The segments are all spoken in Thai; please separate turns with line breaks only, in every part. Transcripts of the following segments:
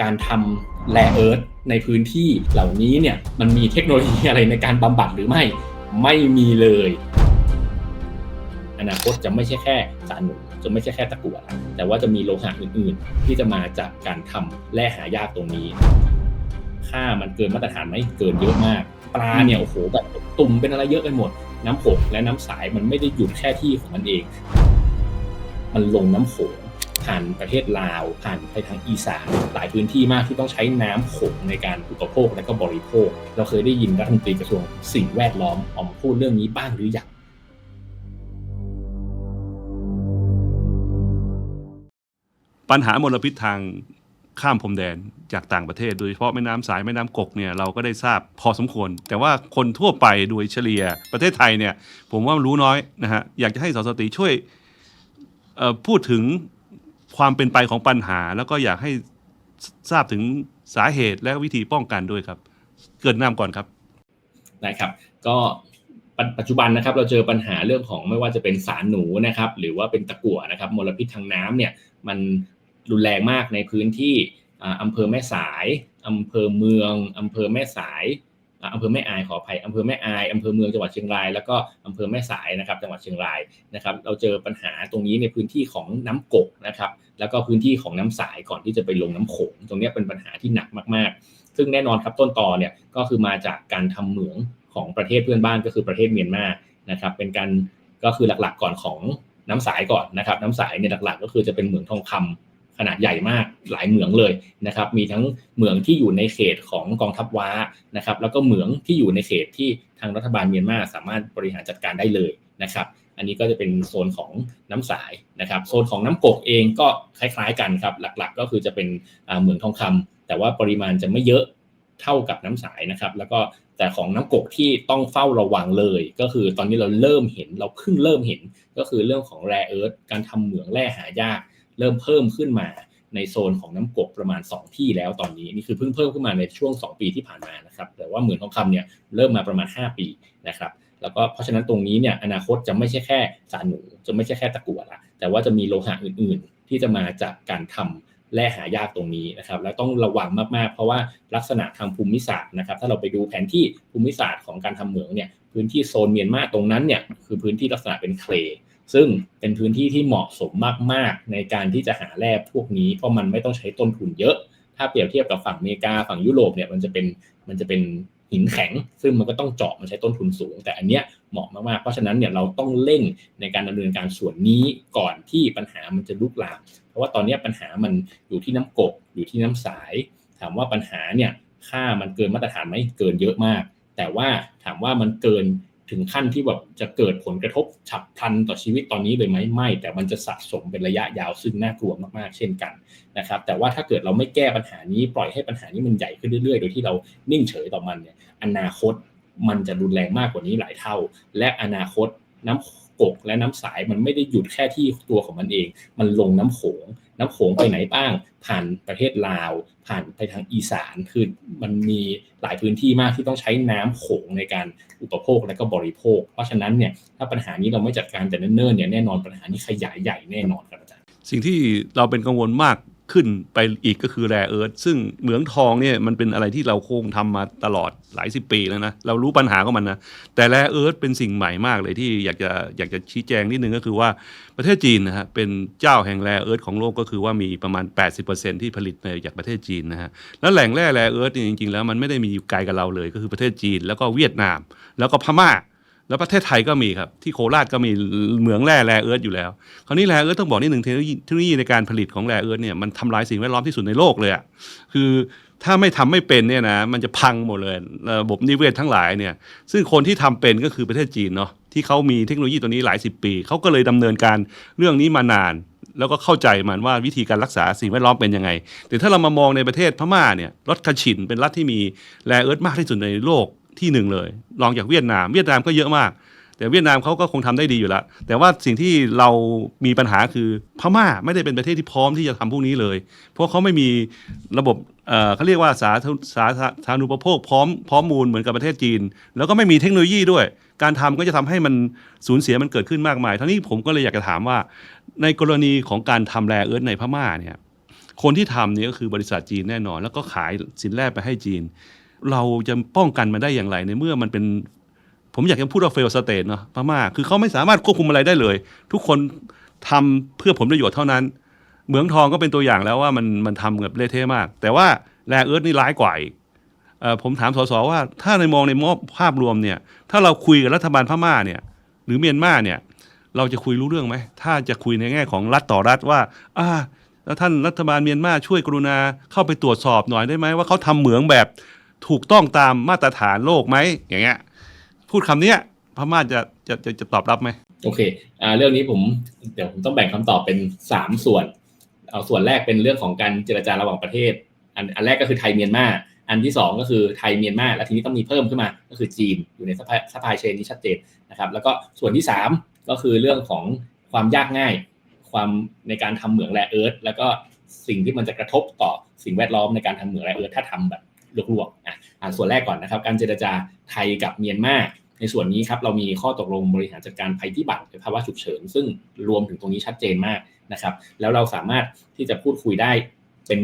การทำแร่เอิร์ธในพื้นที่เหล่านี้เนี่ยมันมีเทคโนโลยีอะไรในการบำบัดหรือไม่ไม่มีเลย อนาคตจะไม่ใช่แค่สารหนูจะไม่ใช่แค่ตะกั่วแต่ว่าจะมีโลหะอื่นๆ ที่จะมาจากการทำแร่หายากตรงนี้ ค่ามันเกินมาตรฐานไหมเกินเยอะมาก ปลาเนี่ยโอ้โหแบบตุ่มเป็นอะไรเยอะไปหมด น้ำโขงและน้ำสายมันไม่ได้หยุดแค่ที่ของมันเอง มันลงน้ำโขง ผ่านประเทศลาวผ่านไปทางอีสานหลายพื้นที่มากที่ต้องใช้น้ำโขงในการอุปโภคและก็บริโภค เราเคยได้ยินรัฐมนตรีกระทรวงสิ่งแวดล้อมออกมาพูดเรื่องนี้บ้างหรือยัง
ปัญหามลพิษทางข้ามพรมแดนจากต่างประเทศ โดยเฉพาะแม่น้ำสายแม่น้ำกกเนี่ยเราก็ได้ทราบพอสมควร แต่ว่าคนทั่วไปโดยเฉลี่ยประเทศไทยเนี่ยผมว่ารู้น้อยนะฮะอยากจะให้สสติช่วยพูดถึง ความเป็นไปของปัญหา แล้วก็อยากให้ทราบถึงสาเหตุและวิธีป้องกันด้วยครับ เกิดน้ำก่อนครับ
นะครับ ก็ปัจจุบันนะครับเราเจอปัญหาเรื่องของไม่ว่าจะเป็นสารหนูนะครับหรือว่าเป็นตะกั่วนะครับมลพิษทางน้ำเนี่ยมันรุนแรงมากในพื้นที่อำเภอแม่สายอำเภอเมืองอำเภอแม่สาย อำเภอแม่อายขออภัยอำเภอแม่อายอำเภอเมืองจังหวัดเชียงราย แล้วก็อำเภอแม่สายนะครับจังหวัดเชียงรายนะครับ เราเจอปัญหาตรงนี้ในพื้นที่ของน้ำกกนะครับแล้วก็พื้นที่ของน้ำสายก่อนที่จะไปลงน้ำโขงตรงนี้เป็นปัญหาที่หนักมากๆ ซึ่งแน่นอนครับต้นตอเนี่ยก็คือมาจากการทำเหมืองของประเทศเพื่อนบ้านก็คือประเทศเมียนมานะครับเป็นการก็คือหลักๆก่อนของน้ำสายก่อนนะครับ น้ำสายเนี่ยหลักๆ ก็คือจะเป็นเหมืองทองคำ ขนาดใหญ่มากหลายเหมืองเลยนะครับ มีทั้งเหมืองที่อยู่ในเขตของกองทัพว้านะครับ แล้วก็เหมืองที่อยู่ในเขตที่ทางรัฐบาลเมียนมาสามารถบริหารจัดการได้เลยนะครับ อันนี้ก็จะเป็นโซนของน้ำสายนะครับ โซนของน้ำกกเองก็คล้ายๆกันครับ หลักๆ ก็คือจะเป็นเหมืองทองคำแต่ว่าปริมาณจะไม่เยอะเท่ากับน้ำสายนะครับ แล้วก็แต่ของน้ำกกที่ต้องเฝ้าระวังเลย ก็คือตอนนี้เราเริ่มเห็นเราเพิ่งเริ่มเห็นก็คือเรื่องของแร่เอิร์ธการทำเหมืองแร่หายาก เริ่มเพิ่มขึ้นมาในโซนของน้ำกกประมาณ 2 ที่แล้วตอนนี้นี่คือเพิ่งเพิ่มขึ้นมาในช่วง 2 ปีที่ผ่านมานะครับแต่ว่าเหมืองทองคำเนี่ยเริ่มมาประมาณ 5 ปีนะครับแล้วก็เพราะฉะนั้นตรงนี้เนี่ยอนาคตจะไม่ใช่แค่สารหนูจะไม่ใช่แค่ตะกั่วละแต่ว่าจะมีโลหะอื่น ๆ ที่จะมาจากการทำแร่หายากตรงนี้นะครับแล้วต้องระวังมากๆ เพราะว่าลักษณะทางภูมิศาสตร์นะครับถ้าเราไปดูแผนที่ภูมิศาสตร์ของการทำเหมืองเนี่ยพื้นที่โซนเมียนมาตรงนั้นเนี่ยคือพื้นที่ลักษณะเป็นเคล ซึ่งเป็นพื้นที่ที่เหมาะสมมาก ๆ ในการที่จะหาแร่พวกนี้เพราะมันไม่ต้องใช้ต้นทุนเยอะ ถ้าเปรียบเทียบกับฝั่งอเมริกาฝั่งยุโรปเนี่ยมันจะเป็นมันจะเป็นหินแข็ง ซึ่งมันก็ต้องเจาะมันใช้ต้นทุนสูง แต่อันเนี้ยเหมาะมากๆ เพราะฉะนั้นเนี่ยเราต้องเร่งในการดำเนินการส่วนนี้ก่อนที่ปัญหามันจะลุกลาม เพราะว่าตอนนี้ปัญหามันอยู่ที่น้ำกกอยู่ที่น้ำสาย ถามว่าปัญหาเนี่ยค่ามันเกินมาตรฐานไหมเกินเยอะมาก แต่ว่าถามว่ามันเกิน ถึงขั้นที่แบบจะเกิดผลกระทบฉับพลันต่อชีวิตตอนนี้เลยไหมไม่ แต่มันจะสะสมเป็นระยะยาวซึ่งน่ากลัวมากๆ เช่นกันนะครับ แต่ว่าถ้าเกิดเราไม่แก้ปัญหานี้ปล่อยให้ปัญหานี้มันใหญ่ขึ้นเรื่อยๆ โดยที่เรานิ่งเฉยต่อมันเนี่ยอนาคตมันจะรุนแรงมากกว่านี้หลายเท่า และอนาคตน้ำ กกและน้ำสายมันไม่ได้หยุดแค่ที่ตัวของมันเอง มันลงน้ำโขง น้ำโขงไปไหนบ้าง ผ่านประเทศลาว ผ่านไปทางอีสานคือมันมีหลายพื้นที่มากที่ต้องใช้น้ำโขงในการอุปโภคและก็บริโภค เพราะฉะนั้นเนี่ยถ้าปัญหานี้เราไม่จัดการแต่เนิ่นๆเนี่ยแน่นอนปัญหานี้ขยายใหญ่แน่นอนครับอาจารย์
สิ่งที่เราเป็นกังวลมาก ขึ้นไปอีกก็คือแร่เอิร์ธซึ่งเหมืองทองเนี่ยมันเป็นอะไรที่เราคงทำมาตลอดหลายสิบปีแล้วนะ เรารู้ปัญหาของมันนะ แต่แร่เอิร์ธเป็นสิ่งใหม่มากเลยที่อยากจะอยากจะชี้แจงนิดนึงก็คือว่าประเทศจีนนะฮะเป็นเจ้าแห่งแร่เอิร์ธของโลกก็คือว่ามีประมาณ 80%ที่ผลิตมาจากประเทศจีนนะฮะแล้วแหล่งแร่แร่เอิร์ธเนี่ยจริงๆแล้วมันไม่ได้มีอยู่ไกลกับเราเลย ก็คือประเทศจีนแล้วก็เวียดนาม แล้วก็พม่า แล้วประเทศไทยก็มีครับที่โคราชก็มีเหมืองแร่แร่เอิร์ธอยู่แล้วคราวนี้แร่เอิร์ธต้องบอกนิดหนึ่งเทคโนโลยีในการผลิตของแร่เอิร์ธเนี่ยมันทำลายสิ่งแวดล้อมที่สุดในโลกเลยอะคือถ้าไม่ทำไม่เป็นเนี่ยนะมันจะพังหมดเลยระบบนิเวศทั้งหลายเนี่ยซึ่งคนที่ทำเป็นก็คือประเทศจีนเนาะที่เขามีเทคโนโลยีตัวนี้หลายสิบปีเขาก็เลยดำเนินการเรื่องนี้มานาน แล้วก็เข้าใจมันว่าวิธีการรักษาสิ่งแวดล้อมเป็นยังไง แต่ถ้าเรามามองในประเทศพม่าเนี่ยรัฐคาชินเป็นรัฐที่มีแร่เอิร์ธมากที่สุดในโลก ที่หนึ่งเลยรองจากเวียดนาม เวียดนามก็เยอะมาก แต่เวียดนามเขาก็คงทำได้ดีอยู่แล้ว แต่ว่าสิ่งที่เรามีปัญหาคือพม่าไม่ได้เป็นประเทศที่พร้อมที่จะทำพวกนี้เลย เพราะเขาไม่มีระบบเเขาเรียกว่าสาธารสาสาธารณูปโภคพร้อมพร้อมมูลเหมือนกับประเทศจีน แล้วก็ไม่มีเทคโนโลยีด้วย การทำก็จะทำให้มันสูญเสียมันเกิดขึ้นมากมายทั้งนี้ผมก็เลยอยากจะถามว่า ในกรณีของการทำแร่เอิร์ธในพม่าเนี่ยคนที่ทำเนี่ยก็คือบริษัทจีนแน่นอน แล้วก็ขายสินแร่ไปให้จีน เราจะป้องกันมันได้อย่างไรในเมื่อมันเป็น ผมอยากจะพูดว่าเฟลสเตทเนาะพม่าคือเขาไม่สามารถควบคุมอะไรได้เลย ทุกคนทำเพื่อผลประโยชน์เท่านั้น เหมืองทองก็เป็นตัวอย่างแล้วว่ามันมันทำแบบเละเทะมาก แต่ว่าแร่เอิร์ธนี่ร้ายกว่าอีกผมถามสสว่าถ้าในมองในมอบภาพรวมเนี่ย ถ้าเราคุยกับรัฐบาลพม่าเนี่ย หรือเมียนมาเนี่ย เราจะคุยรู้เรื่องไหม ถ้าจะคุยในแง่ของรัฐต่อรัฐว่าอ่าแล้วท่านรัฐบาลเมียนมาช่วยกรุณาเข้าไปตรวจสอบหน่อยได้ไหมว่าเขาทำเหมืองแบบ ถูกต้องตามมาตรฐานโลกไหมอย่างเงี้ยพูดคำเนี้ยพม่าจะจะจะจะตอบรับไหม
โอเคอ่าเรื่องนี้ผมเดี๋ยวผมต้องแบ่งคำตอบเป็นสามส่วน เอาส่วนแรกเป็นเรื่องของการเจรจาระหว่างประเทศ อันอันแรกก็คือไทยเมียนมาอันที่สองก็คือไทยเมียนมาแล้วทีนี้ต้องมีเพิ่มขึ้นมาก็คือจีนอยู่ในสปายเชนนี้ชัดเจนนะครับแล้วก็ส่วนที่สามก็คือเรื่องของความยากง่าย ความในการทำเหมืองแร่เอิร์ธแล้วก็สิ่งที่มันจะกระทบต่อสิ่งแวดล้อมในการทำเหมืองแร่เอิร์ธถ้าทำแบบลวก อ่าส่วนแรกก่อนนะครับ การเจรจาไทยกับเมียนมาในส่วนนี้ครับเรามีข้อตกลงบริหารจัดการภัยพิบัติหรือภาวะฉุกเฉิน ซึ่งรวมถึงตรงนี้ชัดเจนมากนะครับ แล้วเราสามารถที่จะพูดคุยได้เป็น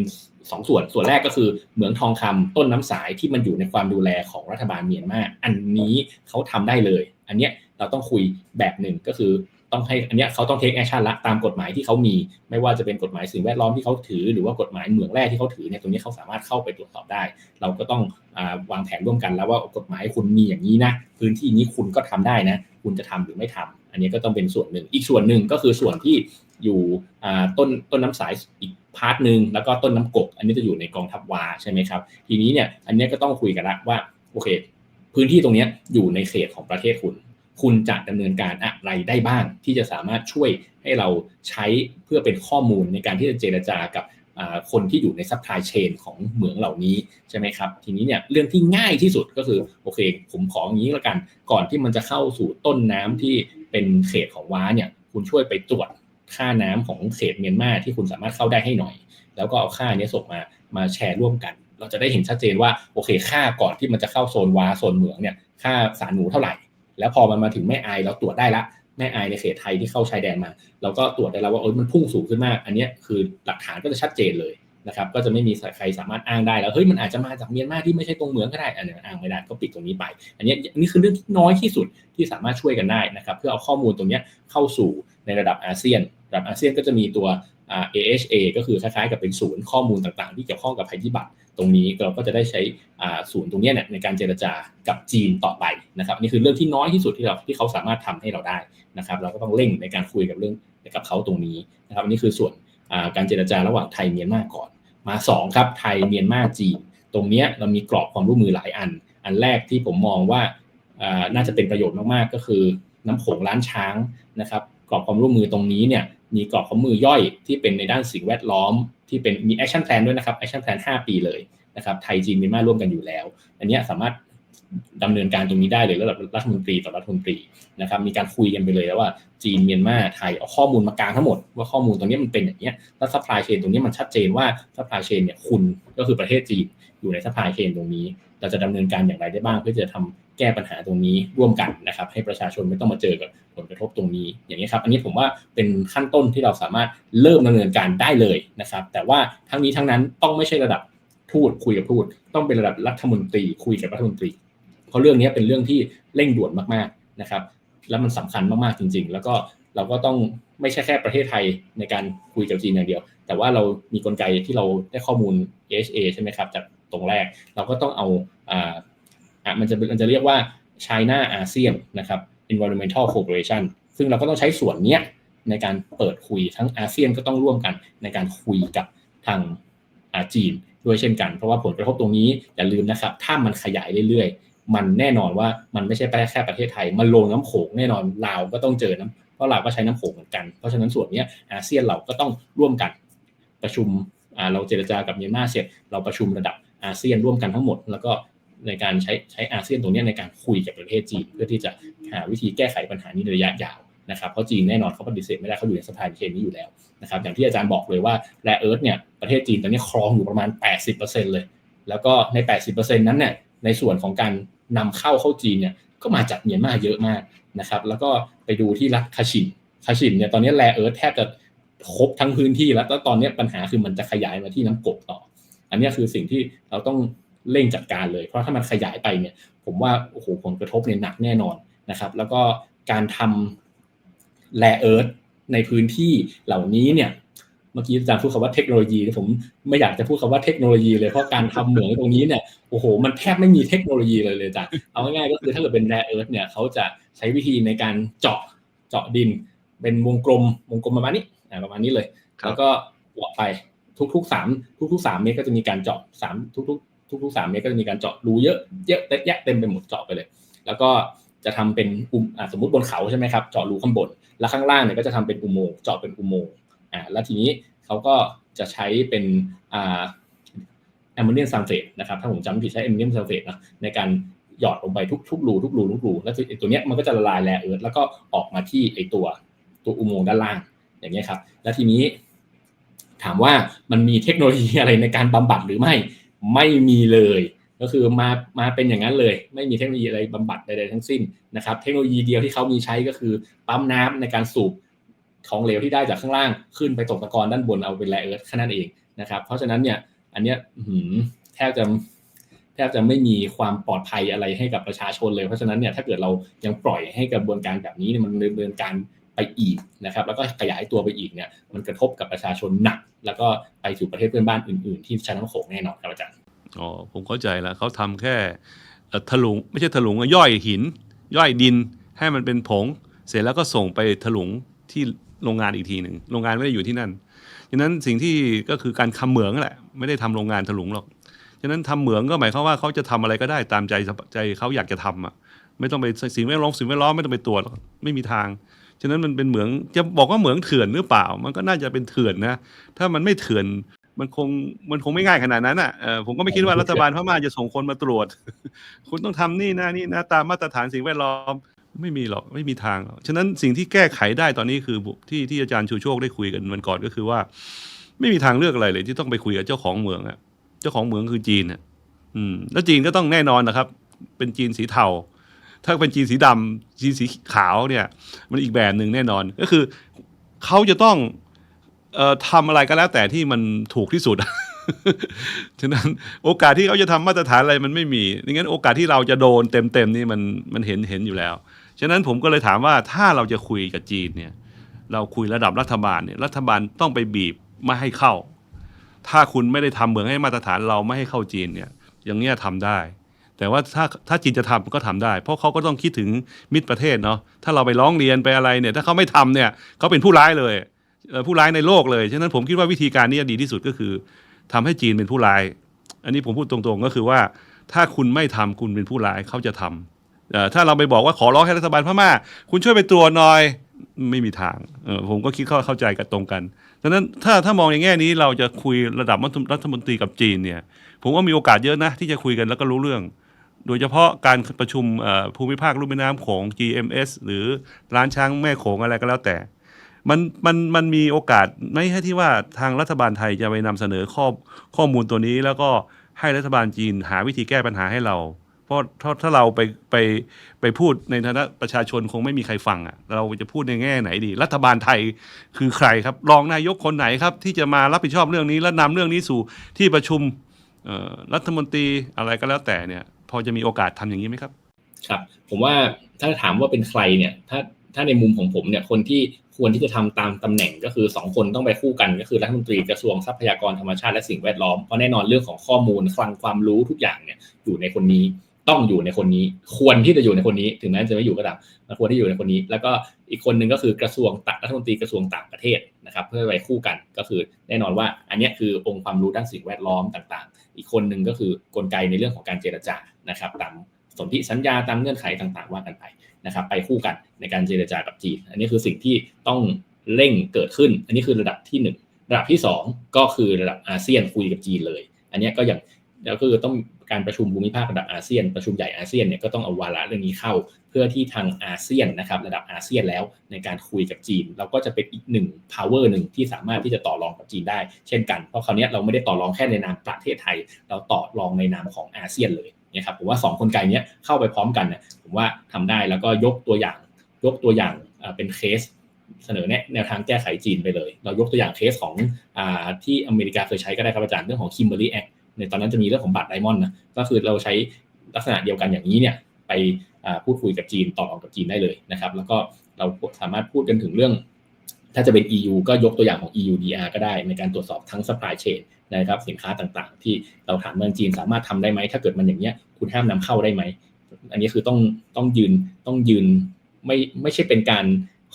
สองส่วนส่วนแรกก็คือเหมืองทองคำต้นน้ำสายที่มันอยู่ในความดูแลของรัฐบาลเมียนมาอันนี้เขาทำได้เลย อันเนี้ยเราต้องคุยแบบหนึ่งก็คือ ต้องให้อันเนี้ยเขาต้องเทคแอคชั่นละตามกฎหมายที่เขามี ไม่ว่าจะเป็นกฎหมายสิ่งแวดล้อมที่เขาถือ หรือว่ากฎหมายเหมืองแร่ที่เขาถือเนี่ยตรงนี้เขาสามารถเข้าไปตรวจสอบได้ เราก็ต้องอวางแผนร่วมกันแล้วว่ากฎหมายคุณมีอย่างนี้นะพื้นที่นี้คุณก็ทำได้นะ คุณจะทำหรือไม่ทำอันนี้ก็ต้องเป็นส่วนหนึ่ง อีกส่วนหนึ่งก็คือส่วนที่อยู่ต้นต้นน้ำสายอีกพาร์ทหนึ่งแล้วก็ต้นน้ำกก อันนี้จะอยู่ในกองทัพวาใช่ไหมครับ ทีนี้เนี่ยอันนี้ก็ต้องคุยกันละว่าโอเค พื้นที่ตรงนี้อยู่ในเขตของประเทศคุณ คุณจะดำเนินการอะไรได้บ้าง ที่จะสามารถช่วยให้เราใช้เพื่อเป็นข้อมูลในการที่จะเจรจากับคนที่อยู่ในซัพพลายเชนของเหมืองเหล่านี้ใช่ไหมครับ ทีนี้เนี่ยเรื่องที่ง่ายที่สุดก็คือโอเค ผมขออย่างนี้ล้วกันก่อนที่มันจะเข้าสู่ต้นน้ำที่เป็นเขตของว้าเนี่ยคุณช่วยไปตรวจค่าน้ำของเขตเมียนมาที่คุณสามารถเข้าได้ให้หน่อย แล้วก็เอาค่านี้ส่งมามาแชร์ร่วมกัน เราจะได้เห็นชัดเจนว่าโอเคค่าก่อนที่มันจะเข้าโซนว้าโซนเหมืองเนี่ยค่าสารหนูเท่าไหร่ แล้วพอมันมาถึงแม่อายเราตรวจได้ละแม่อายในเขตไทยที่เข้าชายแดนมา เราก็ตรวจได้แล้วว่าเออมันพุ่งสูงขึ้นมาก อันนี้คือหลักฐานก็จะชัดเจนเลยนะครับก็จะไม่มีใครสามารถอ้างได้แล้วเฮ้ยมันอาจจะมาจากเมียนมาที่ไม่ใช่ตรงเหมืองก็ได้อันนี้อ้างไม่ได้ก็ปิดตรงนี้ไป อันนี้นี่คือเรื่องที่น้อยที่สุดที่สามารถช่วยกันได้นะครับเพื่อเอาข้อมูลตรงนี้เข้าสู่ในระดับอาเซียนระดับอาเซียนก็จะมีตัว AHA ก็คือคล้ายๆกับเป็นศูนย์ข้อมูลต่างๆ ที่เกี่ยวข้องกับภัยพิบัติตรงนี้เราก็จะได้ใช้ศูนย์ตรงนี้เนี่ยในการเจรจากับจีนต่อไปนะครับนี่คือเรื่องที่น้อยที่สุดที่เราที่เขาสามารถทำให้เราได้นะครับ เราก็ต้องเร่งในการคุยกับเรื่องกับเขาตรงนี้นะครับนี่คือส่วนการเจรจาระหว่างไทยเมียนมาก่อน มา2ครับไทยเมียนมาจีน ตรงนี้เรามีกรอบความร่วมมือหลายอัน อันแรกที่ผมมองว่าน่าจะเป็นประโยชน์มากๆก็คือ น้ำโขงล้านช้างนะครับกรอบความร่วมมือตรงนี้เนี่ย มีกรอบความมือย่อยที่เป็นในด้านสิ่งแวดล้อม ที่เป็นมีแอคชั่นแพลนด้วยนะครับแอคชั่นแพลน5ปีเลยนะครับไทยจีนเมียนมาร่วมกันอยู่แล้ว อันนี้สามารถดำเนินการตรงนี้ได้เลยระดับรัฐมนตรีต่อรัฐมนตรีนะครับมีการคุยกันไปเลยแล้วว่าจีนเมียนมาไทยเอาข้อมูลมากลางทั้งหมด ว่าข้อมูลตรงนี้มันเป็นอย่างนี้แล้วซัพพลายเชนตรงนี้มันชัดเจนว่าซัพพลายเชนเนี่ยคุณก็คือประเทศจีนอยู่ในซัพพลายเชนตรงนี้ เราจะดำเนินการอย่างไรได้บ้าง เพื่อจะทำ แก้ปัญหาตรงนี้ร่วมกันนะครับ ให้ประชาชนไม่ต้องมาเจอกับผลกระทบตรงนี้อย่างนี้ครับ อันนี้ผมว่าเป็นขั้นต้นที่เราสามารถเริ่มดำเนินการได้เลยนะครับ แต่ว่าทั้งนี้ทั้งนั้นต้องไม่ใช่ระดับทูตคุยกับทูตต้องเป็นระดับรัฐมนตรีคุยกับรัฐมนตรี เพราะเรื่องนี้เป็นเรื่องที่เร่งด่วนมากๆนะครับ แล้วมันสำคัญมากๆจริง ๆ แล้วก็เราก็ต้องไม่ใช่แค่ประเทศไทยในการคุยกับจีนอย่างเดียว แต่ว่าเรามีกลไกที่เราได้ข้อมูล HA ใช่ไหมครับจากตรงแรกเราก็ต้องเอา อะมันจะมันจะเรียกว่า China ASEAN นะครับ Environmental Cooperation ซึ่งเราก็ต้องใช้ส่วนเนี้ยในการเปิดคุยทั้งอาเซียนก็ต้องร่วมกันในการคุยกับทางจีนด้วยเช่นกัน เพราะว่าผลกระทบตรงนี้อย่าลืมนะครับ ถ้ามันขยายเรื่อยๆ มันแน่นอนว่ามันไม่ใช่แค่ประเทศไทย มันลงน้ำโขงแน่นอนลาวก็ต้องเจอน้ำเพราะลาวก็ใช้น้ำโขงเหมือนกัน เพราะฉะนั้นส่วนนี้อาเซียนเราก็ต้องร่วมกันประชุมเราเจรจากับเมียนมาเสร็จเราประชุมระดับอาเซียนร่วมกันทั้งหมด แล้วก็ ในการใช้ใช้อาเซียนตรงนี้ในการคุยกับประเทศจีน เพื่อที่จะหาวิธีแก้ไขปัญหานี้ในระยะยาวนะครับเพราะจีนแน่นอนเขาปฏิเสธไม่ได้เขาอยู่ในสภาเชนนี้อยู่แล้วนะครับอย่างที่อาจารย์บอกเลยว่าแร่เอิร์ธเนี่ยประเทศจีนตอนนี้ครองอยู่ประมาณ 80%เลย แล้วก็ใน 80%นั้นเนี่ยในส่วนของการนำเข้าเข้าจีนเนี่ยก็มาจากเมียนมาเยอะมากนะครับแล้วก็ไปดูที่รัฐคาชินคาชินเนี่ยตอนนี้แร่เอิร์ธแทบจะครบทั้งพื้นที่แล้วแล้วตอนนี้ปัญหาคือมันจะขยายมาที่น้ำกบต่อ อันนี้คือสิ่งที่เราต้อง เร่งจัดการเลย เพราะถ้ามันขยายไปเนี่ย ผมว่าโอ้โหผลกระทบเนี่ยหนักแน่นอนนะครับ แล้วก็การทำแร่เอิร์ธในพื้นที่เหล่านี้เนี่ยเมื่อกี้อาจารย์พูดคำว่าเทคโนโลยีผมไม่อยากจะพูดคำว่าเทคโนโลยีเลยเพราะการทำเหมืองตรงนี้เนี่ยโอ้โห มันแทบไม่มีเทคโนโลยีเลยเลยจ้ะเอาง่ายๆก็คือถ้าเกิดเป็นแร่เอิร์ธเนี่ยเขาจะใช้วิธีในการเจาะเจาะดิน เป็นวงกลมวงกลมประมาณนี้ประมาณนี้เลย แล้วก็เจาะไปทุกๆสามทุกๆสามเมตรก็จะมีการเจาะสามทุกๆ ทุกๆสามเมตรก็จะมีการเจาะรูเยอะเยอะแยะเต็มไปหมดเจาะไปเลย แล้วก็จะทำเป็นอุมสมมติบนเขาใช่ไหมครับเจาะรูข้างบน แล้วข้างล่างเนี่ยก็จะทำเป็นอุโมงค์เจาะเป็นอุโมงค์อ่าแล้วทีนี้เขาก็จะใช้เป็นอ่าแอมโมเนียมซัลเฟตนะครับถ้าผมจำไม่ผิดใช้แอมโมเนียมซัลเฟตนะในการหยอดลงไปทุกทุกรูทุกรูทุกรูแล้วตัวเนี้ยมันก็จะละลายแร่เอิร์ธแล้วก็ออกมาที่ไอตัวตัวอุโมงค์ด้านล่างอย่างเงี้ยครับ แล้วทีนี้ถามว่ามันมีเทคโนโลยีอะไรในการบำบัดหรือไม่ ไม่มีเลย ก็คือมามาเป็นอย่างนั้นเลย ไม่มีเทคโนโลยีอะไรบำบัดใดๆทั้งสิ้นนะครับเทคโนโลยีเดียวที่เขามีใช้ก็คือปั๊มน้ำในการสูบของเหลวที่ได้จากข้างล่างขึ้นไปตกตะกอนด้านบนเอาเป็นแร่เอิร์ธแค่นั้นเองนะครับ เพราะฉะนั้นเนี่ยอันเนี้ยแทบจะแทบจะไม่มีความปลอดภัยอะไรให้กับประชาชนเลย เพราะฉะนั้นเนี่ยถ้าเกิดเรายังปล่อยให้กระบวนการแบบนี้มันดำเนินการ ไปอีกนะครับแล้วก็ขยายตัวไปอีกเนี่ยมันกระทบกับประชาชนหนัก แล้วก็ไปสู่ประเทศเพื่อนบ้านอื่นๆ ที่ชายน้ำโขงแน่นอนครับอาจารย์
อ๋อผมเข้าใจแล้วเขาทำแค่ถลุงไม่ใช่ถลุงย่อยหิน ย่อยดินให้มันเป็นผง เสร็จแล้วก็ส่งไปถลุงที่โรงงานอีกทีหนึ่งโรงงานไม่ได้อยู่ที่นั่นฉะนั้นสิ่งที่ก็คือการทำเหมืองแหละไม่ได้ทำโรงงานถลุงหรอกฉะนั้นทำเหมืองก็หมายความว่าเขาจะทำอะไรก็ได้ตามใจใจเขาอยากจะทำอะไม่ต้องไปสิ่งแวดล้อมสิ่งแวดล้อมไม่ต้องไปตรวจไม่มีทาง ฉะนั้นมันเป็นเหมืองจะบอกว่าเหมืองเถื่อนหรือเปล่า มันก็น่าจะเป็นเถื่อนนะถ้ามันไม่เถื่อนมันคงมันคงไม่ง่ายขนาดนั้นอะผมก็ไม่คิดว่ารัฐบาลพม่าจะส่งคนมาตรวจ คุณต้องทำนี่นะนี่นะตามมาตรฐานสิ่งแวดล้อมไม่มีหรอกไม่มีทาง ฉะนั้นสิ่งที่แก้ไขได้ตอนนี้คือที่ที่อาจารย์ชูโชคได้คุยกันวันก่อนก็คือว่า ไม่มีทางเลือกอะไรเลย ที่ต้องไปคุยกับเจ้าของเมืองอะ เจ้าของเมืองคือจีนอะอืม แล้วจีนก็ต้องแน่นอนนะครับ เป็นจีนสีเทา ถ้าเป็นจีนสีดำจีนสีขาวเนี่ยมันอีกแบบหนึ่งแน่นอน ก็คือเขาจะต้องออทำอะไรก็แล้วแต่ที่มันถูกที่สุด ฉะนั้นโอกาสที่เขาจะทำมาตรฐานอะไรมันไม่มีดังนั้นโอกาสที่เราจะโดนเต็มๆนี่มันมันเห็นเห็นอยู่แล้ว ฉะนั้นผมก็เลยถามว่าถ้าเราจะคุยกับจีนเนี่ยเราคุยระดับรัฐบาลเนี่ยรัฐบาลต้องไปบีบไม่ให้เข้า ถ้าคุณไม่ได้ทำเหมืองให้มาตรฐานเราไม่ให้เข้าจีนเนี่ยอย่างเงี้ยทำได้ แต่ว่าถ้าถ้าจีนจะทำก็ทำได้ เพราะเขาก็ต้องคิดถึงมิตรประเทศเนาะถ้าเราไปร้องเรียนไปอะไรเนี่ยถ้าเขาไม่ทำเนี่ยเขาเป็นผู้ร้ายเลยผู้ร้ายในโลกเลยฉะนั้นผมคิดว่าวิธีการนี้ดีที่สุดก็คือทำให้จีนเป็นผู้ร้าย อันนี้ผมพูดตรงๆก็คือว่า ถ้าคุณไม่ทำคุณเป็นผู้ร้ายเขาจะทำถ้าเราไปบอกว่าขอร้องให้รัฐบาลพม่า คุณช่วยไปตรวจหน่อยไม่มีทางผมก็คิดเข้าเข้าใจกันตรงกันดังนั้นถ้าถ้ามองในแง่นี้เราจะคุยระดับรัฐมนตรีกับจีนเนี่ย ผมว่ามีโอกาสเยอะนะที่จะคุยกันแล้วก็รู้เรื่อง โดยเฉพาะการประชุมภูมิภาคลุ่มแม่น้ำของ GMS หรือร้านช้างแม่โขงอะไรก็แล้วแต่ มันมันมันมีโอกาสไม่ใช่ที่ว่าทางรัฐบาลไทยจะไปนำเสนอข้อข้อมูลตัวนี้ แล้วก็ให้รัฐบาลจีนหาวิธีแก้ปัญหาให้เรา เพราะถ้าถ้าเราไปไปไปพูดในฐานะประชาชนคงไม่มีใครฟังอะเราจะพูดในแง่ไหนดี รัฐบาลไทยคือใครครับรองนายกคนไหนครับ ที่จะมารับผิดชอบเรื่องนี้และนำเรื่องนี้สู่ที่ประชุมรัฐมนตรีอะไรก็แล้วแต่เนี่ย อจะมีโอกาสทำอย่างนี้ไหมครับ
ครับ ผมว่าถ้าถามว่าเป็นใครเนี่ย ถ้าถ้าในมุมของผมเนี่ยคนที่ควรที่จะทำตามตำแหน่งก็คือ 2 คนต้องไปคู่กันก็คือรัฐมนตรีกระทรวงทรัพยากรธรรมชาติและสิ่งแวดล้อมเพราะแน่นอนเรื่องของข้อมูลคลังความรู้ทุกอย่างเนี่ยอยู่ในคนนี้ ต้องอยู่ในคนนี้ ควรที่จะอยู่ในคนนี้ ถึงแม้จะไม่อยู่ก็ตามมันควรที่อยู่ในคนนี้ แล้วก็อีกคนหนึ่งก็คือกระทรวงต่างรัฐมนตรีกระทรวงต่างประเทศนะครับเพื่อไปคู่กันก็คือแน่นอนว่า อันนี้คือองค์ความรู้ด้านสิ่งแวดล้อมต่างๆ อีกคนหนึ่งก็คือกลไกในเรื่องของการเจรจานะครับตามสนธิสัญญาตามเงื่อนไขต่างๆว่ากันไปนะครับไปคู่กันในการเจรจากับจีน อันนี้คือสิ่งที่ต้องเร่งเกิดขึ้น อันนี้คือระดับที่ 1 ระดับที่ 2 ก็คือระดับอาเซียนคุยกับจีนเลย อันนี้ก็อย่างแล้วก็คือต้อง การประชุมภูมิภาคระดับอาเซียน ประชุมใหญ่อาเซียนเนี่ยก็ต้องเอาวาระเรื่องนี้เข้า เพื่อที่ทางอาเซียนนะครับระดับอาเซียนแล้วในการคุยกับจีน เราก็จะเป็นอีกหนึ่ง power หนึ่งที่สามารถที่จะต่อรองกับจีนได้ เช่นกัน เพราะคราวนี้เราไม่ได้ต่อรองแค่ในนามประเทศไทย เราต่อรองในนามของอาเซียนเลยนะครับผมว่า 2 คนไกลนี้เข้าไปพร้อมกันเนี่ยผมว่าทำได้แล้วก็ยกตัวอย่างยกตัวอย่างเป็นเคสเสนอแนะแนวทางแก้ไขจีนไปเลย เรายกตัวอย่างเคสของอที่อเมริกาเคยใช้ก็ได้ครับอาจารย์เรื่องของ Kimberly Act ในตอนนั้นจะมีเรื่องของบัตรไดมอนด์นะก็คือเราใช้ลักษณะเดียวกันอย่างนี้เนี่ยไปพูดคุยกับจีนต่อรองกับจีนได้เลยนะครับ แล้วก็เราสามารถพูดกันถึงเรื่อง ถ้าจะเป็น EU ก็ยกตัวอย่างของ EUDR ก็ได้ ในการตรวจสอบทั้ง supply chain นะครับสินค้าต่างๆ ที่เราถามเมืองจีนสามารถทำได้ไหม ถ้าเกิดมันอย่างเนี้ยคุณห้ามนำเข้าได้ไหม อันนี้คือต้องต้องยืนต้องยืนไม่ไม่ใช่เป็นการ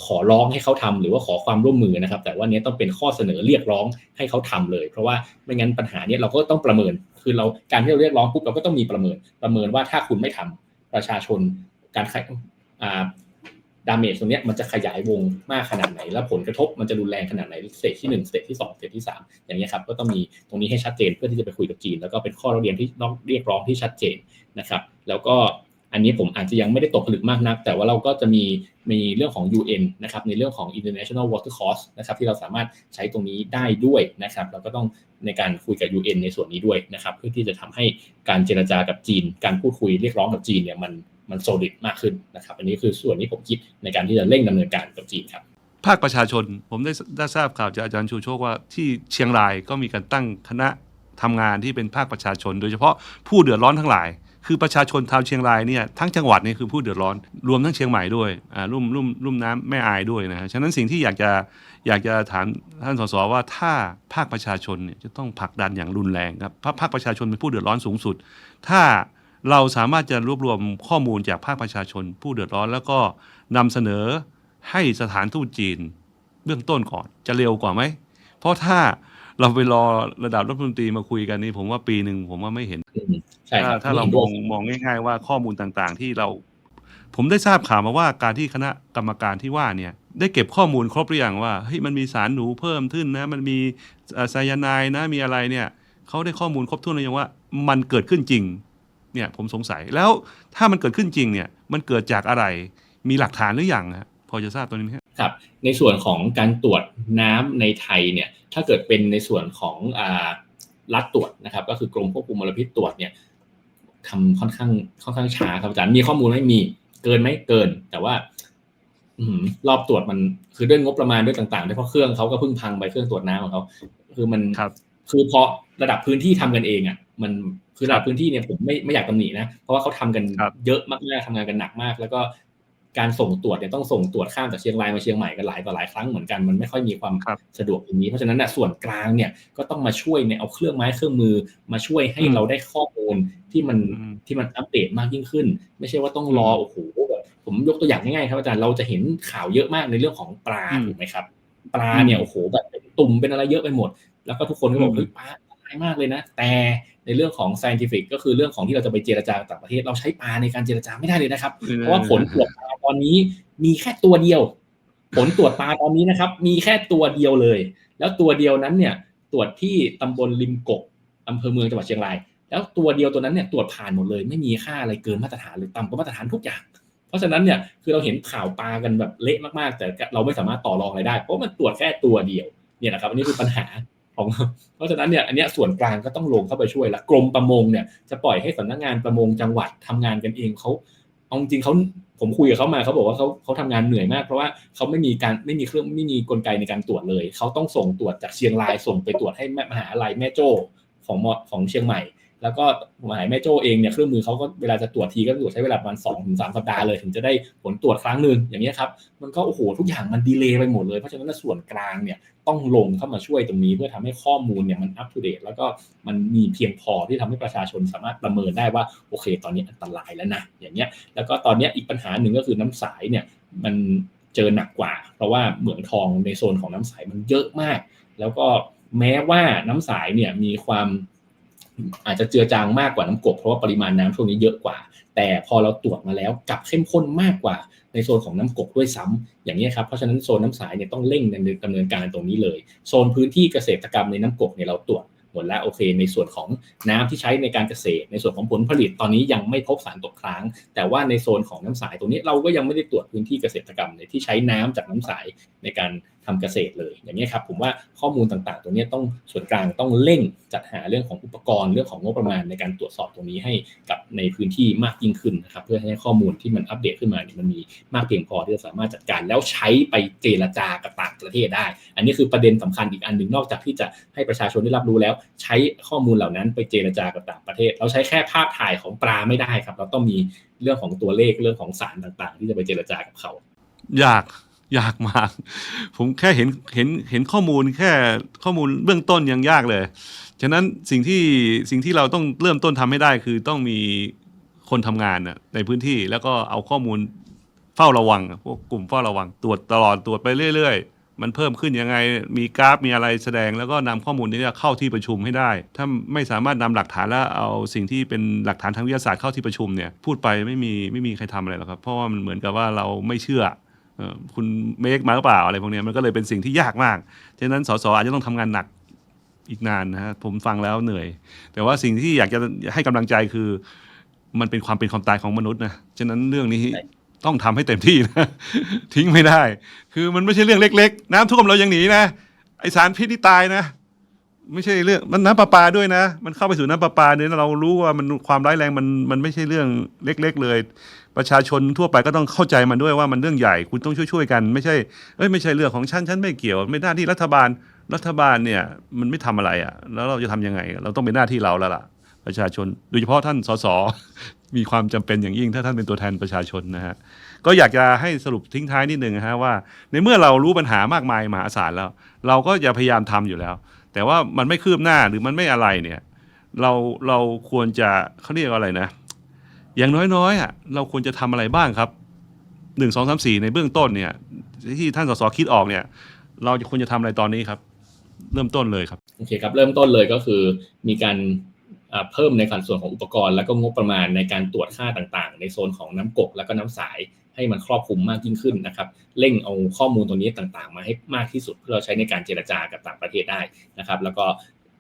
ขอร้องให้เขาทำหรือว่าขอความร่วมมือนะครับ แต่ว่านี้ต้องเป็นข้อเสนอเรียกร้องให้เขาทำเลย เพราะว่าไม่งั้นปัญหาเนี้ยเราก็ต้องประเมิน คือเราการที่เราเรียกร้องปุ๊บเราก็ต้องมีประเมิน ประเมินว่าถ้าคุณไม่ทำประชาชนการขยอ่าดาเมจตรงเนี้ยมันจะขยายวงมากขนาดไหน แล้วผลกระทบมันจะรุนแรงขนาดไหนสเตจที่1สเตจที่2สเตจที่ 3 อย่างเงี้ยครับก็ต้องมีตรงนี้ให้ชัดเจนเพื่อที่จะไปคุยกับจีน แล้วก็เป็นข้อร้องเรียนที่ต้องเรียกร้องที่ชัดเจนนะครับ แล้วก็ อันนี้ผมอาจจะยังไม่ได้ตกผลึกมากนัก แต่ว่าเราก็จะมีมีเรื่องของ UN นะครับในเรื่องของ International Water Cost นะครับที่เราสามารถใช้ตรงนี้ได้ด้วยนะครับเราก็ต้องในการคุยกับ UN ในส่วนนี้ด้วยนะครับเพื่อที่จะทำให้การเจรจากับจีน การพูดคุยเรียกร้องกับจีนเนี่ยมันมันโซลิดมากขึ้นนะครับอันนี้คือส่วนที่ผมคิดในการที่จะเร่งดำเนินการกับจีนครับ
ภาคประชาชนผมได้ได้ทราบข่าวจากอาจารย์ชูโชคว่าที่เชียงรายก็มีการตั้งคณะทำงานที่เป็นภาคประชาชน โดยเฉพาะผู้เดือดร้อนทั้งหลาย คือประชาชนชาวเชียงรายเนี่ยทั้งจังหวัดนี่คือผู้เดือดร้อน รวมทั้งเชียงใหม่ด้วยอ่ารุ่มรุ่มรุ่มน้ำแม่อายด้วยนะฮะฉะนั้นสิ่งที่อยากจะอยากจะถามท่านสสว่าถ้าภาคประชาชนเนี่ยจะต้องผลักดันอย่างรุนแรงครับเพราะภาคประชาชนเป็นผู้เดือดร้อนสูงสุด ถ้าเราสามารถจะรวบรวมข้อมูลจากภาคประชาชน ผู้เดือดร้อนแล้วก็นำเสนอให้สถานทูตจีนเบื้องต้นก่อนจะเร็วกว่าไหม เพราะถ้าเราไปรอระดับรัฐมนตรีมาคุยกันนี่ผมว่าปีหนึ่งผมว่าไม่เห็น
ใช่ค
ถ้า
รับ
ถ้าเรามองมองง่าย ๆ ว่าข้อมูลต่างๆ ที่เรา ผมได้ทราบข่าวมาว่าการที่คณะกรรมการที่ว่าเนี่ย ได้เก็บข้อมูลครบหรือยังว่าเฮ้ยมันมีสารหนูเพิ่มขึ้นนะ มันมีเอ่อไซยาไนด์นะมีอะไรเนี่ยเขาได้ข้อมูลครบถ้วนหรือยังว่า มันเกิดขึ้นจริง เนี่ยผมสงสัยแล้วถ้ามันเกิดขึ้นจริงเนี่ย มันเกิดจากอะไร มีหลักฐานหรือยังฮะพอจะทราบตัวนี้ไหมฮะ
ครับในส่วนของการตรวจน้ำในไทยเนี่ยถ้าเกิดเป็นในส่วนของอ่ารัฐตรวจนะครับ ก็คือกรมควบคุมมลพิษตรวจเนี่ย ทำค่อนข้างค่อนข้างช้าครับอาจารย์มีข้อมูลไม่มีเกินไหมเกิน แต่ว่า อืมรอบตรวจมันคือด้วยงบประมาณด้วยต่างๆด้วยเพราะเครื่องเขาก็เพิ่งพังไปเครื่องตรวจน้ำของเขาคือมัน
ครับ
คือพอระดับพื้นที่ทำกันเองอะ มันคือระดับพื้นที่เนี่ยผมไม่ไม่อยากตำหนินะเพราะว่าเขาทำกัน
ครับ
เยอะมากๆทำงานกันหนักมาก แล้วก็ การส่งตรวจเนี่ยต้องส่งตรวจข้ามจากเชียงรายมาเชียงใหม่กันหลายต่อหลายครั้งเหมือนกันมันไม่ค่อยมีความ
ครับ
สะดวกอย่างนี้ เพราะฉะนั้นนะส่วนกลางเนี่ยก็ต้องมาช่วยเนี่ยเอาเครื่องไม้เครื่องมือมาช่วยให้
อืม
เราได้ข้อมูลที่มัน
อืม
ที่มันอัปเดตมากยิ่งขึ้น ไม่ใช่ว่าต้องรอโอ้โหแบบผมยกตัวอย่างง่ายๆครับอาจารย์เราจะเห็นข่าวเยอะมากในเรื่องของปลา
อืม
ถูกไหมครับ ปลาเนี่ยโอ้โหแบบเป็นตุ่มเป็นอะไรเยอะไปหมด แล้วก็ทุกคนก็บอก
อืม
เฮ้ยปลาอันตรายมากเลยนะ แต่ในเรื่องของ scientific ก็คือเรื่องของที่เราจะไปเจรจากับต่างประเทศ เราใช้ปลาในการเจรจาไม่ได้เลยนะครับ เพราะว่าผลตรวจปลาตอนนี้มีแค่ตัวเดียว ผลตรวจปลาตอนนี้นะครับ มีแค่ตัวเดียวเลย แล้วตัวเดียวนั้นเนี่ยตรวจที่ตำบลริมกกอำเภอเมืองจังหวัดเชียงราย แล้วตัวเดียวตัวนั้นเนี่ยตรวจผ่านหมดเลย ไม่มีค่าอะไรเกินมาตรฐานหรือต่ำกว่ามาตรฐานทุกอย่าง เพราะฉะนั้นเนี่ยคือเราเห็นข่าวปลากันแบบเละมากๆ แต่เราไม่สามารถต่อรองอะไรได้ เพราะมันตรวจแค่ตัวเดียวเนี่ยนะครับอันนี้คือปัญหา ของเพราะฉะนั้นเนี่ยอันเนี้ยส่วนกลางก็ต้องลงเข้าไปช่วยละกรมประมงเนี่ยจะปล่อยให้สำนักงานประมงจังหวัดทำงานกันเองเขาเอาจริงเขาผมคุยกับเขามาเขาบอกว่าเขาเขาทำงานเหนื่อยมาก เพราะว่าเขาไม่มีการไม่มีเครื่องไม่มีกลไกในการตรวจเลย เขาต้องส่งตรวจจากเชียงรายส่งไปตรวจให้มหาลัยแม่โจ้ของมของเชียงใหม่ แล้วก็หมายแม่โจ้เองเนี่ยเครื่องมือเขาก็เวลาจะตรวจทีก็ตรวจใช้เวลาประมาณสองถึงสามสัปดาห์เลยถึงจะได้ผลตรวจครั้งหนึ่งอย่างนี้ครับมันก็โอ้โหทุกอย่างมันดีเลย์ไปหมดเลยเพราะฉะนั้นส่วนกลางเนี่ยต้องลงเข้ามาช่วยตรงนี้ เพื่อทำให้ข้อมูลเนี่ยมันอัปเดตแล้วก็มันมีเพียงพอที่ทำให้ประชาชนสามารถประเมินได้ว่าโอเค ตอนนี้อันตรายแล้วนะอย่างเงี้ยแล้วก็ตอนนี้อีกปัญหาหนึ่งก็คือน้ำสายเนี่ยมันเจอหนักกว่า เพราะว่าเหมืองทองในโซนของน้ำสายมันเยอะมาก แล้วก็แม้ว่าน้ำสายเนี่ยมีความ อาจจะเจือจางมากกว่าน้ำกบเพราะว่าปริมาณน้ำช่วงนี้เยอะกว่า แต่พอเราตรวจมาแล้วกลับเข้มข้นมากกว่าในโซนของน้ำกบด้วยซ้ำอย่างนี้ครับเพราะฉะนั้นโซนน้ำสายเนี่ยต้องเร่งดำเนินการตรงนี้เลย โซนพื้นที่เกษตรกรรมในน้ำกบเนี่ยเราตรวจหมดแล้วโอเคในส่วนของน้ำที่ใช้ในการเกษตร ในส่วนของผลผลิตตอนนี้ยังไม่พบสารตกค้าง แต่ว่าในโซนของน้ำสายตรงนี้เราก็ยังไม่ได้ตรวจพื้นที่เกษตรกรรมเลยที่ใช้น้ำจากน้ำสายในการ ทำเกษตรเลยอย่างนี้ครับผมว่าข้อมูลต่างๆตรงนี้ต้องส่วนกลางต้องเร่งจัดหาเรื่องของอุปกรณ์เรื่องของงบประมาณในการตรวจสอบตรงนี้ให้กับในพื้นที่มากยิ่งขึ้นนะครับเพื่อให้ข้อมูลที่มันอัปเดตขึ้นมาเนี่ยมันมีมากเพียงพอที่จะสามารถจัดการแล้วใช้ไปเจรจากับต่างประเทศได้ อันนี้คือประเด็นสำคัญอีกอันหนึ่งนอกจากที่จะให้ประชาชนได้รับรู้แล้ว ใช้ข้อมูลเหล่านั้นไปเจรจากับต่างประเทศ เราใช้แค่ภาพถ่ายของปลาไม่ได้ครับ เราต้องมีเรื่องของตัวเลขเรื่องของสารต่างๆ ที่จะไปเจรจากับเขา อ
ยาก ยากมาก ผมแค่เห็นเห็นเห็นข้อมูลแค่ข้อมูลเบื้องต้นยังยากเลย ฉะนั้นสิ่งที่สิ่งที่เราต้องเริ่มต้นทำให้ได้คือต้องมีคนทำงานน่ะในพื้นที่แล้วก็เอาข้อมูลเฝ้าระวังพวกกลุ่มเฝ้าระวังตรวจตลอดตรวจไปเรื่อย ๆมันเพิ่มขึ้นยังไง มีกราฟ มีอะไรแสดง แล้วก็นำข้อมูลนี้เข้าที่ประชุมให้ได้ ถ้าไม่สามารถนำหลักฐานแล้วเอาสิ่งที่เป็นหลักฐานทางวิทยาศาสตร์เข้าที่ประชุมเนี่ย พูดไปไม่มีไม่มีใครทำอะไรหรอกครับ เพราะว่ามันเหมือนกับว่าเราไม่เชื่อ คุณเมคมาหรือเปล่าอะไรพวกเนี้ยมันก็เลยเป็นสิ่งที่ยากมากฉะนั้นสสอาจจะต้องทำงานหนักอีกนานนะฮะผมฟังแล้วเหนื่อย แต่ว่าสิ่งที่อยากจะให้กำลังใจคือ มันเป็นความเป็นความตายของมนุษย์นะฉะนั้นเรื่องนี้
ใช่
ต้องทำให้เต็มที่นะทิ้งไม่ได้ คือมันไม่ใช่เรื่องเล็ก ๆ น้ำท่วมเรายังหนีนะไอสารพิษที่ตายนะ ไม่ใช่เรื่องมันน้ำประปาด้วยนะ มันเข้าไปสู่น้ำประปาเนี่ยเรารู้ว่ามันความร้ายแรงมันมันไม่ใช่เรื่องเล็ก ๆ เลย ประชาชนทั่วไปก็ต้องเข้าใจมันด้วยว่ามันเรื่องใหญ่ คุณต้องช่วยๆกัน ไม่ใช่เอ้ยไม่ใช่เรื่องของฉันฉันไม่เกี่ยว ไม่หน้าที่รัฐบาลรัฐบาลเนี่ยมันไม่ทำอะไรอะ แล้วเราจะทำยังไง เราต้องเป็นหน้าที่เราแล้วล่ะ ประชาชนโดยเฉพาะท่านสสมีความจำเป็นอย่างยิ่งถ้าท่านเป็นตัวแทนประชาชนนะฮะก็อยากจะให้สรุปทิ้งท้ายนิดนึงนะฮะว่า ในเมื่อเรารู้ปัญหามากมายมหาศาลแล้ว เราก็จะพยายามทำอยู่แล้ว แต่ว่ามันไม่คืบหน้าหรือมันไม่อะไรเนี่ย เราเราควรจะเขาเรียกว่าอะไรนะ อย่างน้อยๆอะเราควรจะทำอะไรบ้างครับหนึ่งสองสามสี่ในเบื้องต้นเนี่ย ที่ท่านสสคิดออกเนี่ย เราจะควรจะทำอะไรตอนนี้ครับ เริ่มต้นเลยครับ
โอเคครับ เริ่มต้นเลยก็คือมีการเพิ่มในส่วนของอุปกรณ์ แล้วก็งบประมาณในการตรวจค่าต่างๆ ในโซนของน้ำกกแล้วก็น้ำสายให้มันครอบคลุมมากยิ่งขึ้นนะครับ เร่งเอาข้อมูลตรงนี้ต่างๆ มาให้มากที่สุดเพื่อเราใช้ในการเจรจากับต่างประเทศได้นะครับ แล้วก็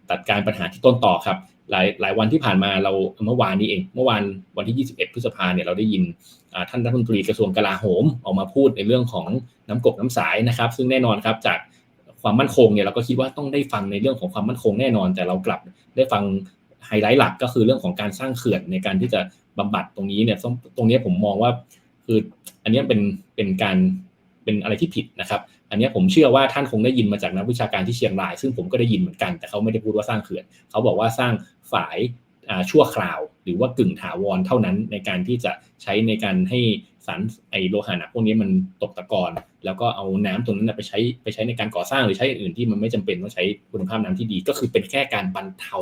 ตัดการปัญหาที่ต้นต่อครับ หลายหลายวันที่ผ่านมาเราเมื่อวานนี้เอง เมื่อวานวันที่ 21 พฤษภาเนี่ยเราได้ยินท่านรัฐมนตรีกระทรวงกลาโหมออกมาพูดในเรื่องของน้ำกกน้ำสายนะครับ ซึ่งแน่นอนครับจากความมั่นคงเนี่ยเราก็คิดว่าต้องได้ฟังในเรื่องของความมั่นคงแน่นอน แต่เรากลับได้ฟังไฮไลท์หลักก็คือเรื่องของการสร้างเขื่อนในการที่จะบำบัดตรงนี้เนี่ยตรงนี้ผมมองว่าคืออันนี้เป็นเป็นการเป็นอะไรที่ผิดนะครับ อันนี้ผมเชื่อว่าท่านคงได้ยินมาจากนักวิชาการที่เชียงราย ซึ่งผมก็ได้ยินเหมือนกัน แต่เขาไม่ได้พูดว่าสร้างเขื่อน เขาบอกว่าสร้างฝายชั่วคราว หรือว่ากึ่งถาวรเท่านั้นในการที่จะใช้ในการให้สารไอโลหะหนักพวกนี้มันตกตะกอนแล้วก็เอาน้ำตรงนั้นไปใช้ไปใช้ในการก่อสร้างหรือใช้อื่นที่มันไม่จำเป็นต้องใช้คุณภาพน้ำที่ดี ก็คือเป็นแค่การบรรเทา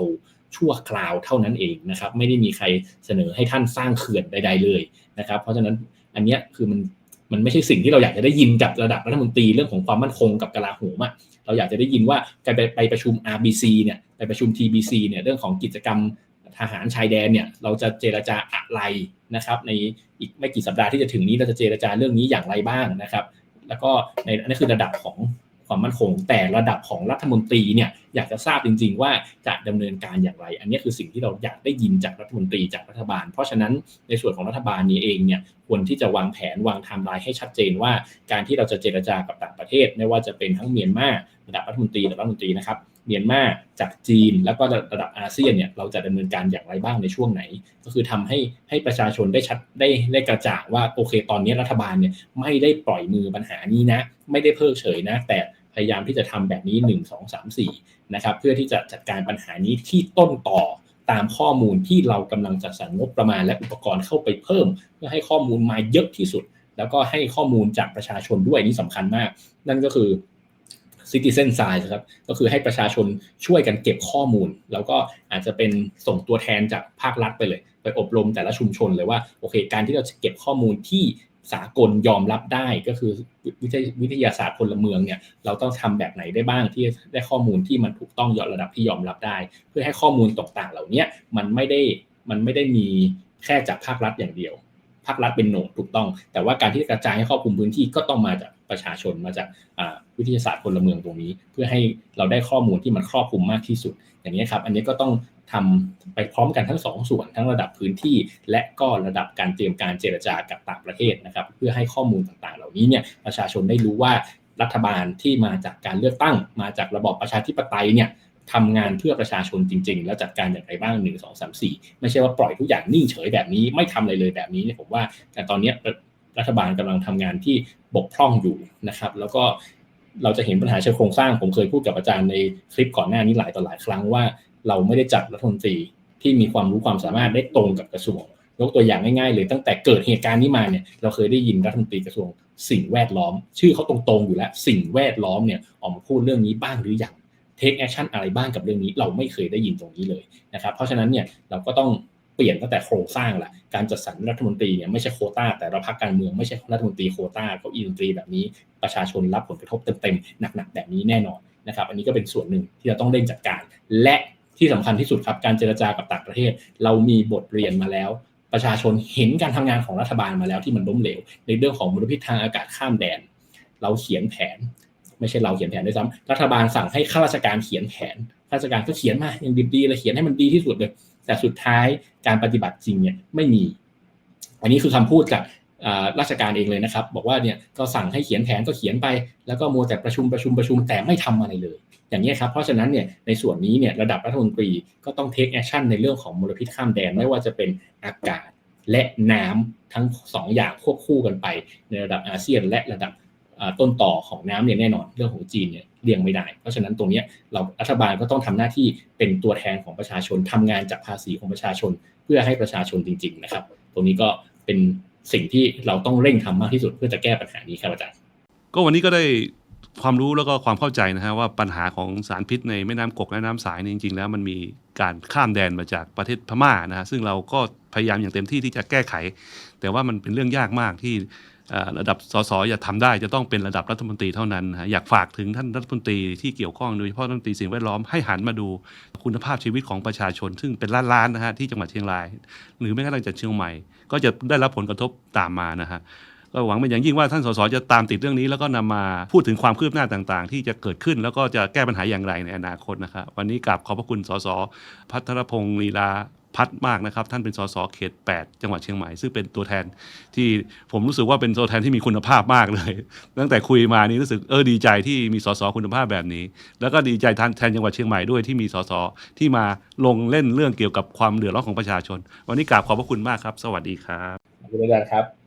ชั่วคราวเท่านั้นเองนะครับ ไม่ได้มีใครเสนอให้ท่านสร้างเขื่อนใด ๆเลยนะครับ เพราะฉะนั้นอันนี้คือมัน มันไม่ใช่สิ่งที่เราอยากจะได้ยินจากระดับรัฐมนตรีเรื่องของความมั่นคงกับกลาโหมอะเราอยากจะได้ยินว่าการไปไปประชุม RBC เนี่ยไปประชุม TBC เนี่ยเรื่องของกิจกรรมทหารชายแดนเนี่ยเราจะเจรจาอะไรนะครับในอีกไม่กี่สัปดาห์ที่จะถึงนี้เราจะเจรจาเรื่องนี้อย่างไรบ้างนะครับ แล้วก็ในอันนี้คือระดับของ ความมั่นคง แต่ระดับของรัฐมนตรีเนี่ยอยากจะทราบจริง ๆ ว่าจะดำเนินการอย่างไร อันนี้คือสิ่งที่เราอยากได้ยินจากรัฐมนตรีจากรัฐบาล เพราะฉะนั้นในส่วนของรัฐบาลนี้เองเนี่ยควรที่จะวางแผนวางไทม์ไลน์ให้ชัดเจนว่า การที่เราจะเจรจากับต่างประเทศไม่ว่าจะเป็นทั้งเมียนมาระดับรัฐมนตรีระดับรัฐมนตรีนะครับ เมียนมาจากจีน แล้วก็ระดับอาเซียนเนี่ยเราจะดำเนินการอย่างไรบ้างในช่วงไหน ก็คือทำให้ให้ประชาชนได้ชัดได้ได้กระจ่างว่าโอเค ตอนนี้รัฐบาลเนี่ยไม่ได้ปล่อยมือปัญหานี้นะ ไม่ได้เพิกเฉยนะ แต่พยายามที่จะทำแบบนี้ 1 2 3 4นะครับเพื่อที่จะจัดการปัญหานี้ที่ต้นต่อตามข้อมูลที่เรากำลังจัดสรรงบประมาณและอุปกรณ์เข้าไปเพิ่ม เพื่อให้ข้อมูลมาเยอะที่สุด แล้วก็ให้ข้อมูลจากประชาชนด้วยนี่สำคัญมาก นั่นก็คือ citizen science ครับก็คือให้ประชาชนช่วยกันเก็บข้อมูล แล้วก็อาจจะเป็นส่งตัวแทนจากภาครัฐไปเลย ไปอบรมแต่ละชุมชนเลยว่าโอเค การที่เราจะเก็บข้อมูลที่สากลยอมรับได้ก็คือวิทยวทยาศาสตร์พลเมืองเนี่ยเราต้องทำแบบไหนได้บ้างที่ได้ข้อมูลที่มันถูกต้องยอดระดับที่ยอมรับได้ เพื่อให้ข้อมูลต่างๆ เหล่านี้มันไม่ได้มันไม่ได้มีแค่จากภาครัฐอย่างเดียว ภาครัฐเป็นโหนดถูกต้อง แต่ว่าการที่กระจายให้ครอบคลุมพื้นที่ก็ต้องมาจากประชาชนมาจากวิทยาศาสตร์พลเมืองตรงนี้ เพื่อให้เราได้ข้อมูลที่มันครอบคลุมมากที่สุด อย่างนี้ครับ อันนี้ก็ต้องทำไปพร้อมกันทั้งสองส่วน ทั้งระดับพื้นที่ และก็ระดับการเตรียมการเจรจากับต่างประเทศนะครับ เพื่อให้ข้อมูลต่างๆ เหล่านี้เนี่ยประชาชนได้รู้ว่ารัฐบาลที่มาจากการเลือกตั้ง มาจากระบอบประชาธิปไตยเนี่ย ทำงานเพื่อประชาชนจริง ๆ แล้วจัดการอย่างไรบ้างหนึ่งสองสามสี่ไม่ใช่ว่าปล่อยทุกอย่างนิ่งเฉยแบบนี้ไม่ทำอะไรเลยแบบนี้เนี่ยผมว่าแต่ตอนนี้รัฐบาลกำลังทำงานที่บกพร่องอยู่นะครับ แล้วก็เราจะเห็นปัญหาเชิงโครงสร้างผมเคยพูดกับอาจารย์ในคลิปก่อนหน้านี้หลายต่อหลายครั้งว่า เราไม่ได้จัดรัฐมนตรีที่มีความรู้ความสามารถได้ตรงกับกระทรวงยกตัวอย่างง่ายๆเลยตั้งแต่เกิดเหตุการณ์นี้มาเนี่ยเราเคยได้ยินรัฐมนตรีกระทรวงสิ่งแวดล้อม ชื่อเขาตรงๆอยู่แล้วสิ่งแวดล้อมเนี่ยออกมาพูดเรื่องนี้บ้างหรือยัง เทคแอคชั่นอะไรบ้างกับเรื่องนี้เราไม่เคยได้ยินตรงนี้เลยนะครับเพราะฉะนั้นเนี่ยเราก็ต้องเปลี่ยนตั้งแต่โครงสร้างแหละการจัดสรรรัฐมนตรีเนี่ยไม่ใช่โคต้า แต่เราพักการเมืองไม่ใช่รัฐมนตรีโคต้าเก้าอี้ดนตรีแบบนี้ประชาชนรับผลกระทบเต็มๆหนักๆแบบนี้แน่นอนนะครับอันนี้ก็เป็นส่วนหนึ่งที่เราต้องเร่งจัดการ และที่สำคัญที่สุดครับการเจรจากับต่างประเทศ เรามีบทเรียนมาแล้ว ประชาชนเห็นการทำงานของรัฐบาลมาแล้วที่มันล้มเหลว ในเรื่องของมลพิษทางอากาศข้ามแดน เราเขียนแผน ไม่ใช่เราเขียนแผนด้วยซ้ำรัฐบาลสั่งให้ข้าราชการเขียนแผนข้าราชการก็เขียนมาอย่างดีๆเลยเขียนให้มันดีที่สุดเลย แต่สุดท้ายการปฏิบัติจริงเนี่ยไม่มี อันนี้คือคำพูดจากราชการเองเลยนะครับ บอกว่าเนี่ยก็สั่งให้เขียนแผนก็เขียนไป แล้วก็มัวแต่ประชุมประชุมประชุมแต่ไม่ทำอะไรเลย อย่างนี้ครับเพราะฉะนั้นเนี่ยในส่วนนี้เนี่ยระดับรัฐมนตรีก็ต้องเทคแอคชั่นในเรื่องของมลพิษข้ามแดนไม่ว่าจะเป็นอากาศและน้ำทั้งสองอย่างควบคู่กันไปในระดับอาเซียนและระดับ ต้นต่อของน้ำเนี่ยแน่นอนเรื่องของจีนเนี่ยเลี่ยงไม่ได้ เพราะฉะนั้นตรงนี้เรารัฐบาลก็ต้องทำหน้าที่เป็นตัวแทนของประชาชนทำงานจากภาษีของประชาชน เพื่อให้ประชาชนจริง ๆ นะครับ ตรงนี้ก็เป็นสิ่งที่เราต้องเร่งทำมากที่สุดเพื่อจะแก้ปัญหานี้ครับอาจารย์
ก็วันนี้ก็ได้ความรู้แล้วก็ความเข้าใจนะฮะว่าปัญหาของสารพิษในแม่น้ำกกและน้ำสายนี่ยจริง ๆ แล้วมันมีการข้ามแดนมาจากประเทศพม่านะฮะซึ่งเราก็พยายามอย่างเต็มที่ที่จะแก้ไข แต่ว่ามันเป็นเรื่องยากมากที่ ระดับสสอย่าทำได้จะต้องเป็นระดับรัฐมนตรีเท่านั้นนะอยากฝากถึงท่านรัฐมนตรีที่เกี่ยวข้องโดยเฉพาะรัฐมนตรีสิ่งแวดล้อมให้หันมาดูคุณภาพชีวิตของประชาชน ซึ่งเป็นล้านๆนะฮะที่จังหวัดเชียงราย หรือแม้กระทั่งจากเชียงใหม่ ก็จะได้รับผลกระทบตามมานะฮะก็หวังเป็นอย่างยิ่งว่าท่านสสจะตามติดเรื่องนี้แล้วก็นำมาพูดถึงความคืบหน้าต่างๆ ที่จะเกิดขึ้นแล้วก็จะแก้ปัญหาอย่างไรในอนาคตนะครับวันนี้กราบขอบพระคุณสสพัทรพงศ์ลีลา พัดมากนะครับ ท่านเป็นสสเขต 8 จังหวัดเชียงใหม่ซึ่งเป็นตัวแทนที่ผมรู้สึกว่าเป็นตัวแทนที่มีคุณภาพมากเลย ตั้งแต่คุยมานี้รู้สึกเออดีใจที่มีสสคุณภาพแบบนี้ แล้วก็ดีใจแทนแทนจังหวัดเชียงใหม่ด้วยที่มีสสที่มาลงเล่นเรื่องเกี่ยวกับความเดือดร้อนของประชาชน วันนี้กราบขอบพระคุณมากครับ สวัสดีครับ
ขอบคุณอาจารย์ครับ